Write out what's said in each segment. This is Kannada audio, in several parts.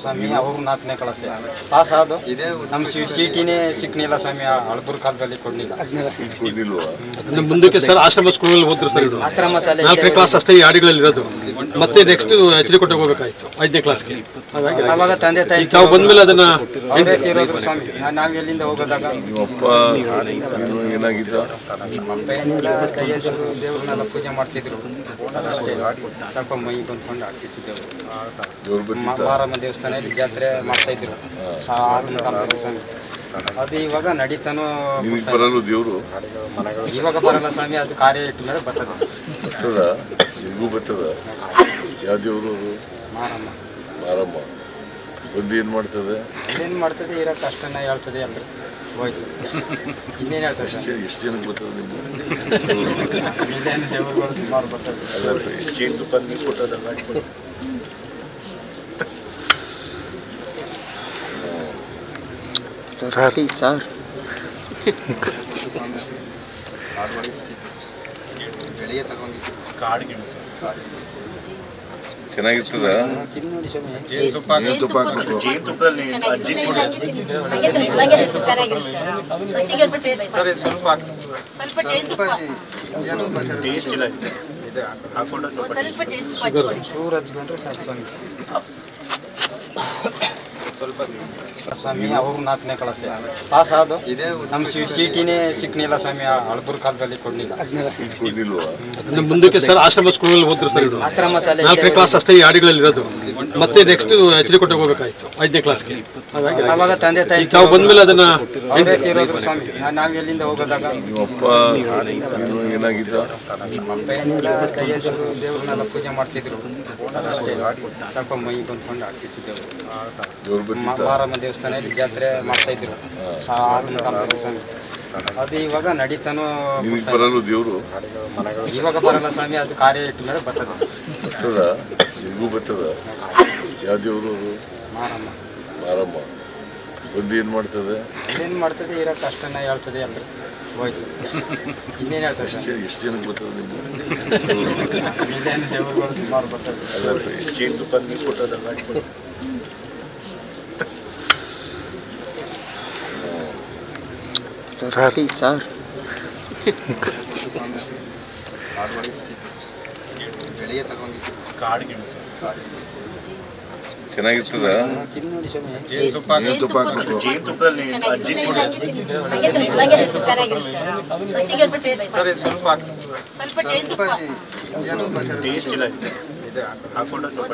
ಸ್ವಾಮಿ ಅವರು ನಾಲ್ಕನೇ ಕ್ಲಾಸ್ ಪಾಸ್ ಆದು ನಮ್ಮ ಸಿಟಿನೇ ಸಿಕ್ನಿಲ್ಲ ಸ್ವಾಮಿ ಹಳಬರ್ ಕಾಲದಲ್ಲಿ ಕೊಡ್ಲಿಲ್ಲ. ಮುಂದಕ್ಕೆ ಸರ್ ಆಶ್ರಮ ಸ್ಕೂಲಲ್ಲಿ ಹೋದ್ರು ಸರ್ ಇದು? ಆಶ್ರಮ ಶಾಲೆ ನಾಲ್ಕನೇ ಕ್ಲಾಸ್ ಅಷ್ಟೇ ಈ ಹಾಡಿಗಳಲ್ಲಿ ಇರೋದು. ಮತ್ತೆ ನೆಕ್ಸ್ಟ್ ಎಚ್ ಡಿ ಕೊಟ್ಟು ಹೋಗ್ಬೇಕಾಯ್ತು ಐದನೇ ಕ್ಲಾಸ್ಗೆ ಹಾಗಾಗಿ ಅವಾಗ ತಂದೆ ತಾಯಿ ಈಗ ತಾವು ಬಂದ್ಮೇಲೆ ಅದನ್ನ ಅವರೇ ತೀರೋದ್ರು ಸ್ವಾಮಿ ನಾವು ಎಲ್ಲಿಂದ ಹೋಗೋದಾಗ? ಅಪ್ಪ ಏನು ಏನಾಗಿದ್ದ? ಕೈಯಲ್ಲಿ ದೇವ್ರನ್ನೆಲ್ಲ ಪೂಜೆ ಮಾಡ್ತಿದ್ರು. ಅದಷ್ಟೇ ಸ್ವಲ್ಪ ಮೈ ಬಂದ್ಕೊಂಡು ಆಡ್ತಿತ್ತು ದೇವರು ಮ- ಮಾರಮ್ಮ ದೇವಸ್ಥಾನದಲ್ಲಿ ಜಾತ್ರೆ ಮಾಡ್ತಾ ಇದ್ರು. ಆ ಆಗಿನ ಕಾಲದಲ್ಲಿ ಸ್ವಾಮಿ. ಅದು ಇವಾಗ ನಡೀತಾನೋ ನಿನಗೆ ಬರಲು ದೇವ್ರು? ಇವಾಗ ಬರಲ್ಲ ಸ್ವಾಮಿ ಅದು ಕಾರ್ಯ ಇಟ್ಟ ಮೇಲೆ ಬರ್ತದೆ. ಬರ್ತದ? ನಿಮಗೂ ಬರ್ತದ? ಯಾವ ದೇವ್ರು ಅದು ಮಾರಮ್ಮ ಮಾರಮ್ಮ ಬಂದು ಏನು ಮಾಡ್ತದೆ ಏನ್ ಮಾಡ್ತದೆ ಇರೋ ಕಷ್ಟನ ಹೇಳ್ತದೆ ಎಲ್ರು ಹೋಯ್ತು ಇನ್ನೇನು ಹೇಳ್ತದೆ ಎಷ್ಟು ಜನ- ಎಷ್ಟು ಜನಕ್ಕೆ ಬರ್ತದೆ ನಿಮ್ಗೆ ಇನ್ನೇನು ದೇವರುಗಳು ಸುಮಾರು ಬರ್ತದೆ ಅದಲ್ರಿ ಸರ್ ಚೆನ್ನಾಗಿರ್ತದ? ತಿಂದು ನೋಡಿ ಸ್ವಾಮಿ ಏನು ತುಪ್ಪ ಸರಿ ಸ್ವಲ್ಪ ಜೇನುತುಪ್ಪ ಸ್ವಲ್ಪ ಟೇಸ್ಟ್ ಚೂರು ಹಚ್ಕೊಂಡ್ರೆ ಸಾಕು. ಸ್ವಾಮಿ ಸ್ವಾಮಿ ಅವರು ನಾಲ್ಕನೇ ಕ್ಲಾಸ್ ಪಾಸ್ ಆದು ನಮ್ಮ ಸಿಟಿನೇ ಸಿಕ್ನಿಲ್ಲ ಸ್ವಾಮಿ ಹಳಬರ್ ಕಾಲದಲ್ಲಿ ಕೊಡ್ಲಿಲ್ಲ. ಮುಂದಕ್ಕೆ ಸರ್ ಆಶ್ರಮ ಸ್ಕೂಲಲ್ಲಿ ಓದ್ತಾರೆ ಸರ್ ಇದು? ಆಶ್ರಮ ಶಾಲೆ ನಾಲ್ಕನೇ ಕ್ಲಾಸ್ ಅಷ್ಟೇ ಈ ಹಾಡಿಗಳಲ್ಲಿ ಇರೋದು. ಮತ್ತೆ ನೆಕ್ಸ್ಟ್ ಎಚ್ ಡಿ ಕೊಟ್ಟು ಹೋಗ್ಬೇಕಾಯ್ತು ಐದನೇ ಕ್ಲಾಸ್ಗೆ ಹಾಗಾಗಿ ಅವಾಗ ತಂದೆ ತಾಯಿ ಈಗ ತಾವು ಬಂದ್ಮೇಲೆ ಅದನ್ನ ಅವರೇ ತೀರೋದ್ರು ಸ್ವಾಮಿ. ನಾವ್ ಎಲ್ಲಿಂದ ಹೋಗೋದಾಗ? ನಿಮ್ಮಪ್ಪ ಏನು ಏನಾಗಿದ್ದ? ಅಪ್ಪ ಏನಿಲ್ಲ ಕೈಯಲ್ಲಿ ದೇವ್ರನ್ನೆಲ್ಲ ಪೂಜೆ ಮಾಡ್ತಿದ್ರು. ಅದಷ್ಟೇ. ಸ್ವಲ್ಪ ಮೈ ಬಂದ್ಕೊಂಡು ಆಡ್ತಿತ್ತು ದೇವ್ರು ದೇವ್ರ ಮ- ಬಂದಿದ್ದ ಮಾರಮ್ಮ ದೇವಸ್ಥಾನದಲ್ಲಿ ಜಾತ್ರೆ ಮಾಡ್ತಾ ಇದ್ರು. ಆ ಆಗಿನ ಕಾಲದಲ್ಲಿ ಸ್ವಾಮಿ. ಅದು ಇವಾಗ ನಡೀತಾನೋ ನಿನಗೆ ಬರಲು ದೇವ್ರು? ಇವಾಗ ಬರಲ್ಲ ಸ್ವಾಮಿ ಅದು ಕಾರ್ಯ ಇಟ್ಟ ಮೇಲೆ ಬರ್ತದೆ. ಬರ್ತದ? ನಿಮಗೂ ಬರ್ತದ ಯಾವ ದೇವ್ರು ಅದು ಮಾರಮ್ಮ ಮಾರಮ್ಮ ಬಂದು ಏನು ಮಾಡ್ತದೆ ಏನ್ ಮಾಡ್ತದೆ ಇರೋ ಕಷ್ಟನ ಹೇಳ್ತದೆ ಎಲ್ರು ಹೋಯ್ತು ಇನ್ನೇನು ಹೇಳ್ತದೆ ಎಷ್ಟು ಜನ- ಎಷ್ಟು ಜನಕ್ಕೆ ಬರ್ತದೆ ನಿಮ್ಗೆ ಇನ್ನೇನು ದೇವರುಗಳು ಸುಮಾರು ಬರ್ತದೆ ಅದಲ್ರಿ ಸರ್ ಚೆನ್ನಾಗಿರ್ತದ? ತಿಂದು ನೋಡಿ ಸ್ವಾಮಿ ಏನು ತುಪ್ಪ ಹಾಕ್ಬೇಕು. ಸ್ವಲ್ಪ ಜೇನುತುಪ್ಪ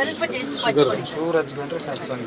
ಸ್ವಲ್ಪ ಜೇನುತುಪ್ಪ ಚೂರು ಹಚ್ಕೊಂಡ್ರೆ ಸಾಕು ಸ್ವಾಮಿ.